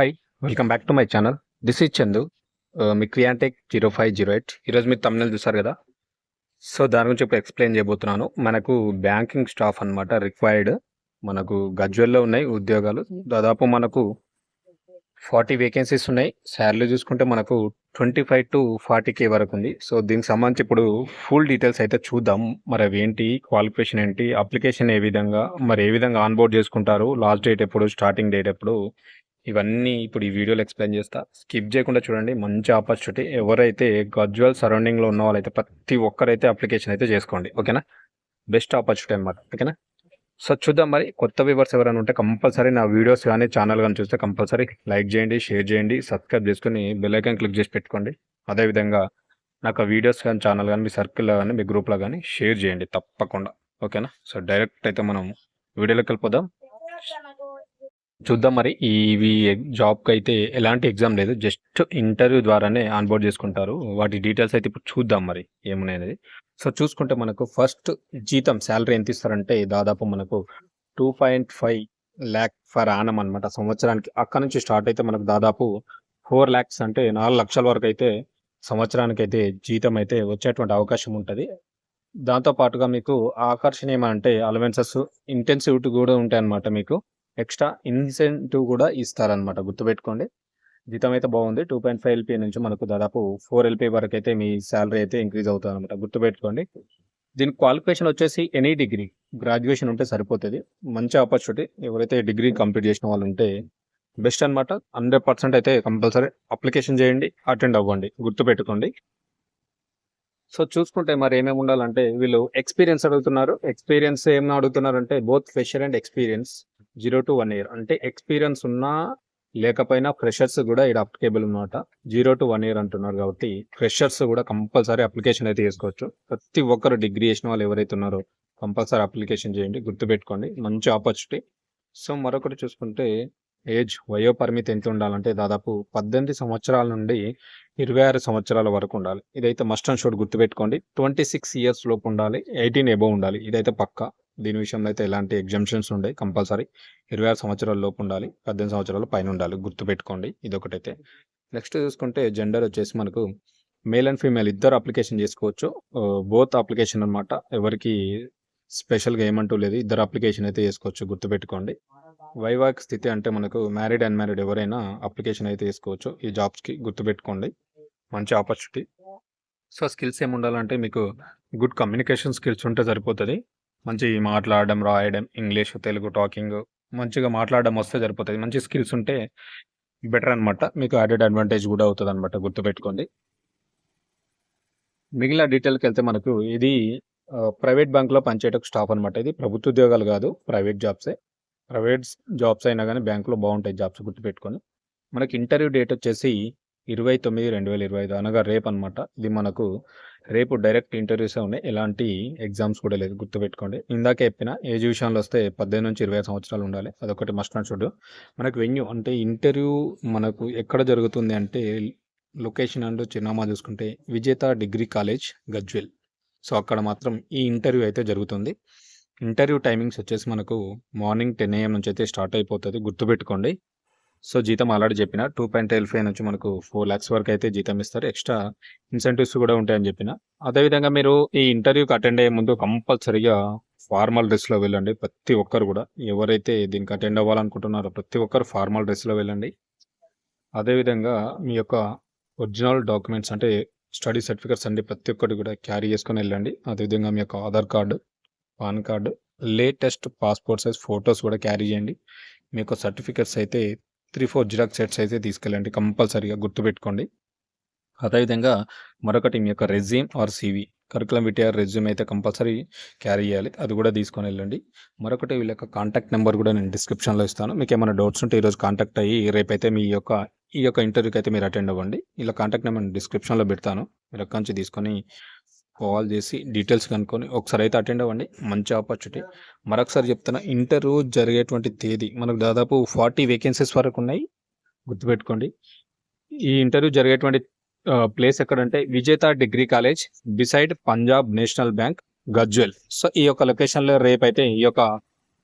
Hi welcome back to my channel this is Chandu me Kriyantech zero five zero eight ఈరోజు మీరు తమిళ చూసారు కదా? So దాని గురించి ఇప్పుడు ఎక్స్ప్లెయిన్ చేయబోతున్నాను. మనకు బ్యాంకింగ్ స్టాఫ్ అన్నమాట రిక్వైర్డ్ మనకు గజ్వెల్లో ఉన్నాయి ఉద్యోగాలు. దాదాపు మనకు ఫార్టీ వేకెన్సీస్ ఉన్నాయి. శాలరీ చూసుకుంటే మనకు twenty five to forty K వరకు ఉంది. సో దీనికి సంబంధించి ఇప్పుడు ఫుల్ డీటెయిల్స్ అయితే చూద్దాం. మరి అవేంటి ఏంటి క్వాలిఫికేషన్ ఏంటి అప్లికేషన్ ఏ విధంగా మరి ఏ విధంగా ఆన్బోర్డ్ చేసుకుంటారు లాస్ట్ డేట్ ఎప్పుడు స్టార్టింగ్ డేట్ ఎప్పుడు ఇవన్నీ ఇప్పుడు ఈ వీడియోలో ఎక్స్ప్లెయిన్ చేస్తా. స్కిప్ చేయకుండా చూడండి. మంచి ఆపర్చునిటీ. ఎవరైతే గజ్వల్ సరౌండింగ్లో ఉన్న వాళ్ళైతే ప్రతి ఒక్కరైతే అప్లికేషన్ అయితే చేసుకోండి. ఓకేనా? బెస్ట్ ఆపర్చునిటీ అనమాట ఓకేనా? సో చూద్దాం మరి. కొత్త వ్యూవర్స్ ఎవరైనా ఉంటే కంపల్సరీ నా వీడియోస్ కానీ ఛానల్ కానీ చూస్తే కంపల్సరీ లైక్ చేయండి షేర్ చేయండి సబ్స్క్రైబ్ చేసుకుని బెల్ క్లిక్ చేసి పెట్టుకోండి. అదేవిధంగా నాకు వీడియోస్ కానీ ఛానల్ కానీ మీ సర్కిల్లో కానీ మీ గ్రూప్లో కానీ షేర్ చేయండి తప్పకుండా. ఓకేనా? సో డైరెక్ట్ అయితే మనం వీడియోలోకి వెళ్ళిపోదాం. చూద్దాం మరి. ఇవి జాబ్కి అయితే ఎలాంటి ఎగ్జామ్ లేదు. జస్ట్ ఇంటర్వ్యూ ద్వారానే ఆన్బోర్డ్ చేసుకుంటారు. వాటి డీటెయిల్స్ అయితే ఇప్పుడు చూద్దాం మరి ఏమున్నాయనేది. సో చూసుకుంటే మనకు ఫస్ట్ జీతం శాలరీ ఎంత ఇస్తారంటే దాదాపు మనకు two point five lakh for annum అనమాట సంవత్సరానికి అక్కడ నుంచి స్టార్ట్ అయితే మనకు దాదాపు ఫోర్ ల్యాక్స్ అంటే నాలుగు లక్షల వరకు అయితే సంవత్సరానికి అయితే జీతం అయితే వచ్చేటువంటి అవకాశం ఉంటుంది. దాంతో పాటుగా మీకు ఆకర్షణ ఏమంటే అలవెన్సెస్ ఇంటెన్సివిటీ కూడా ఉంటాయి అన్నమాట మీకు. ఎక్స్ట్రా ఇన్సెంటివ్ కూడా ఇస్తారనమాట గుర్తుపెట్టుకోండి. జీతం అయితే బాగుంది. టూ పాయింట్ ఫైవ్ ఎల్పీ నుంచి మనకు దాదాపు ఫోర్ ఎల్పీ వరకు అయితే మీ శాలరీ అయితే ఇంక్రీజ్ అవుతుంది అనమాట గుర్తుపెట్టుకోండి. దీని క్వాలిఫికేషన్ వచ్చేసి ఎనీ డిగ్రీ. గ్రాడ్యుయేషన్ ఉంటే సరిపోతుంది. మంచి ఆపర్చునిటీ. ఎవరైతే డిగ్రీ కంప్లీట్ చేసిన వాళ్ళు ఉంటే బెస్ట్ అనమాట హండ్రెడ్ పర్సెంట్ అయితే కంపల్సరీ అప్లికేషన్ చేయండి. అటెండ్ అవ్వండి. గుర్తుపెట్టుకోండి. సో చూసుకుంటే మరి ఏమేమి ఉండాలంటే వీళ్ళు ఎక్స్పీరియన్స్ అడుగుతున్నారు. ఎక్స్పీరియన్స్ ఏమైనా అడుగుతున్నారంటే both fresher and experience. Zero to one year. అంటే ఎక్స్పీరియన్స్ ఉన్నా లేకపోయినా ఫ్రెషర్స్ కూడా ఇక్కడ అప్లికేబుల్ అనమాట జీరో టు వన్ ఇయర్ అంటున్నారు కాబట్టి ఫ్రెషర్స్ కూడా కంపల్సరీ అప్లికేషన్ అయితే చేసుకోవచ్చు. ప్రతి ఒక్కరు డిగ్రీ చేసిన వాళ్ళు ఎవరైతే ఉన్నారో కంపల్సరీ అప్లికేషన్ చేయండి గుర్తుపెట్టుకోండి. మంచి ఆపర్చునిటీ. సో మరొకటి చూసుకుంటే ఏజ్ వయో పరిమితి ఎంత ఉండాలంటే దాదాపు పద్దెనిమిది సంవత్సరాల నుండి ఇరవై ఆరు సంవత్సరాల వరకు ఉండాలి. ఇదైతే మస్ట్ అండ్ షుడ్ గుర్తుపెట్టుకోండి. ట్వంటీ సిక్స్ ఇయర్స్ లోపు ఉండాలి. ఎయిటీన్ ఎబో ఉండాలి. ఇదైతే పక్కా. దీని విషయంలో అయితే ఎలాంటి ఎగ్జామ్షన్స్ ఉండే కంపల్సరీ ఇరవై ఆరు సంవత్సరాల లోపు ఉండాలి పద్దెనిమిది సంవత్సరాల పైన ఉండాలి గుర్తుపెట్టుకోండి ఇది ఒకటైతే నెక్స్ట్ చూసుకుంటే జెండర్ వచ్చేసి మనకు మేల్ అండ్ ఫీమేల్ ఇద్దరు అప్లికేషన్ చేసుకోవచ్చు. బోత్ అప్లికేషన్ అన్నమాట. ఎవరికి స్పెషల్గా ఏమంటూ లేదు ఇద్దరు అప్లికేషన్ అయితే చేసుకోవచ్చు గుర్తుపెట్టుకోండి. వైవాహిక స్థితి అంటే మనకు మ్యారీడ్ అండ్ మ్యారీడ్ ఎవరైనా అప్లికేషన్ అయితే వేసుకోవచ్చు ఈ జాబ్స్కి గుర్తుపెట్టుకోండి. మంచి ఆపర్చునిటీ సో స్కిల్స్ ఏమి ఉండాలంటే మీకు గుడ్ కమ్యూనికేషన్ స్కిల్స్ ఉంటే సరిపోతుంది. మంచి మాట్లాడడం రాయడం ఇంగ్లీష్ తెలుగు టాకింగ్ మంచిగా మాట్లాడడం వస్తే సరిపోతుంది. మంచి స్కిల్స్ ఉంటే బెటర్ అనమాట మీకు యాడెడ్ అడ్వాంటేజ్ కూడా అవుతుంది అనమాట గుర్తుపెట్టుకోండి. మిగిలిన డీటెయిల్కి వెళ్తే మనకు ఇది ప్రైవేట్ బ్యాంక్లో పనిచేయటకు స్టాఫ్ అనమాట ఇది ప్రభుత్వ ఉద్యోగాలు కాదు ప్రైవేట్ జాబ్సే. ప్రైవేట్ జాబ్స్ అయినా కానీ బ్యాంకులో బాగుంటాయి జాబ్స్ గుర్తుపెట్టుకొని. మనకి ఇంటర్వ్యూ డేట్ వచ్చేసి ఇరవై తొమ్మిది రెండు వేల ఇరవై ఐదు అనగా రేపు అనమాట ఇది మనకు రేపు డైరెక్ట్ ఇంటర్వ్యూస్ ఉన్నాయి. ఎలాంటి ఎగ్జామ్స్ కూడా లేదు. గుర్తుపెట్టుకోండి. ఇందాక చెప్పిన ఏజ్ విషయంలో వస్తే పద్దెనిమిది నుంచి ఇరవై సంవత్సరాలు ఉండాలి. అదొకటి మస్ట్ అండ్ షుడ్ మనకు వెన్యూ అంటే ఇంటర్వ్యూ మనకు ఎక్కడ జరుగుతుంది అంటే లొకేషన్ అండ్ చిరునామా చూసుకుంటే విజేత డిగ్రీ కాలేజ్ గజ్వెల్. సో అక్కడ మాత్రం ఈ ఇంటర్వ్యూ అయితే జరుగుతుంది. ఇంటర్వ్యూ టైమింగ్స్ వచ్చేసి మనకు మార్నింగ్ టెన్ ఏఎం నుంచి అయితే స్టార్ట్ అయిపోతుంది. గుర్తుపెట్టుకోండి. సో జీతం ఆల్రెడీ చెప్పిన టూ పాయింట్ ఎయిల్ ఫైవ్ నుంచి మనకు ఫోర్ ల్యాక్స్ వరకు అయితే జీతం ఇస్తారు. ఎక్స్ట్రా ఇన్సెంటివ్స్ కూడా ఉంటాయని చెప్పిన. అదేవిధంగా మీరు ఈ ఇంటర్వ్యూకి అటెండ్ అయ్యే ముందు కంపల్సరిగా ఫార్మల్ డ్రెస్లో వెళ్ళండి. ప్రతి ఒక్కరు కూడా ఎవరైతే దీనికి అటెండ్ అవ్వాలనుకుంటున్నారో ప్రతి ఒక్కరు ఫార్మల్ డ్రెస్లో వెళ్ళండి. అదేవిధంగా మీ యొక్క ఒరిజినల్ డాక్యుమెంట్స్ అంటే స్టడీ సర్టిఫికేట్స్ అండి ప్రతి ఒక్కటి కూడా క్యారీ చేసుకొని వెళ్ళండి. అదేవిధంగా మీ యొక్క Aadhaar card PAN card latest passport size photos కూడా క్యారీ చేయండి. మీ యొక్క సర్టిఫికెట్స్ అయితే త్రీ ఫోర్ జిరాక్స్ సెట్స్ అయితే తీసుకెళ్ళండి. కంపల్సరీగా గుర్తుపెట్టుకోండి. అదేవిధంగా మరొకటి మీ యొక్క resume or CV curriculum vitae resume అయితే కంపల్సరీ క్యారీ చేయాలి. అది కూడా తీసుకొని వెళ్ళండి. మరొకటి వీళ్ళ యొక్క కాంటాక్ట్ నెంబర్ కూడా నేను డిస్క్రిప్షన్లో ఇస్తాను. మీకు ఏమైనా డౌట్స్ ఉంటే ఈరోజు కాంటాక్ట్ అయ్యి రేపైతే మీ యొక్క ఈ యొక్క ఇంటర్వ్యూకి అయితే మీరు అటెండ్ అవ్వండి. ఇలా కాంటాక్ట్ నెంబర్ డిస్క్రిప్షన్లో పెడతాను. మీరు అక్కడి నుంచి తీసుకొని కాల్ చేసి డీటెయిల్స్ కనుక్కొని ఒకసారి అయితే అటెండ్ అవ్వండి. మంచి ఆపర్చునిటీ. మరొకసారి చెప్తున్నా ఇంటర్వ్యూ జరిగేటువంటి తేదీ. మనకు దాదాపు ఫార్టీ వేకెన్సీస్ వరకు ఉన్నాయి. గుర్తుపెట్టుకోండి. ఈ ఇంటర్వ్యూ జరిగేటువంటి ప్లేస్ ఎక్కడంటే Vijetha degree college beside Punjab National Bank Gajwel so ఈ యొక్క లొకేషన్లో రేపు అయితే ఈ యొక్క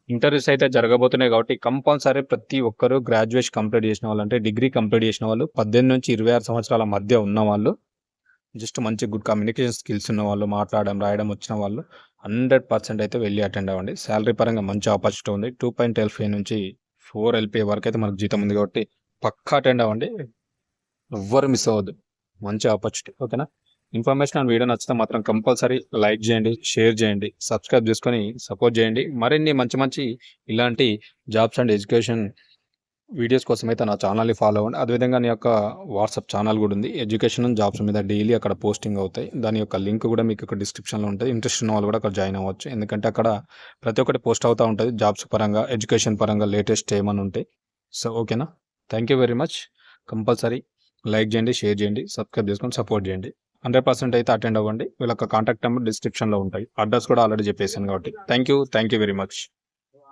ఇంటర్వ్యూస్ అయితే జరగబోతున్నాయి కాబట్టి కంపల్సరీ ప్రతి ఒక్కరూ గ్రాడ్యుయేషన్ కంప్లీట్ చేసిన వాళ్ళు అంటే డిగ్రీ కంప్లీట్ చేసిన వాళ్ళు పద్దెనిమిది నుంచి ఇరవై ఆరు సంవత్సరాల మధ్య ఉన్న వాళ్ళు జస్ట్ మంచి గుడ్ కమ్యూనికేషన్ స్కిల్స్ ఉన్న వాళ్ళు మాట్లాడడం రాయడం వచ్చిన వాళ్ళు హండ్రెడ్ పర్సెంట్ అయితే వెళ్ళి అటెండ్ అవ్వండి. శాలరీ పరంగా మంచి ఆపర్చునిటీ ఉంది. టూ పాయింట్ ఎల్ఫై నుంచి ఫోర్ ఎల్పీ వరకు అయితే మనకు జీతం ఉంది కాబట్టి పక్కా అటెండ్ అవ్వండి. ఎవ్వరు మిస్ అవ్వద్దు. మంచి ఆపర్చునిటీ. ఓకేనా? ఇన్ఫర్మేషన్ అండ్ వీడియో నచ్చితే మాత్రం కంపల్సరీ లైక్ చేయండి షేర్ చేయండి సబ్స్క్రైబ్ చేసుకొని సపోర్ట్ చేయండి. మరిన్ని మంచి మంచి ఇలాంటి జాబ్స్ అండ్ ఎడ్యుకేషన్ వీడియోస్ కోసం అయితే నా ఛానల్ని ఫాలో అవ్వండి. అదేవిధంగా నా యొక్క వాట్సాప్ ఛానల్ కూడా ఉంది. ఎడ్యుకేషన్ జాబ్స్ మీద డైలీ అక్కడ పోస్టింగ్ అవుతాయి. దాని యొక్క లింక్ కూడా మీకు ఇక్కడ డిస్క్రిప్షన్లో ఉంటుంది. ఇంట్రెస్ట్ ఉన్న వాళ్ళు కూడా అక్కడ జాయిన్ అవ్వచ్చు. ఎందుకంటే అక్కడ ప్రతి ఒక్కటి పోస్ట్ అవుతూ ఉంటుంది. జాబ్స్ పరంగా ఎడ్యుకేషన్ పరంగా లేటెస్ట్ ఏమని ఉంటాయి సో ఓకేనా? Thank you very much. Compulsory like చేయండి షేర్ చేయండి సబ్స్క్రైబ్ చేసుకొని సపోర్ట్ చేయండి. హండ్రెడ్ పర్సెంట్ అయితే అటెండ్ అవ్వండి. వీళ్ళ కాంటాక్ట్ నెంబర్ డిస్క్రిప్షన్లో ఉంటాయి. అడ్రస్ కూడా ఆల్రెడీ చెప్పేసాను కాబట్టి. Thank you. Thank you very much.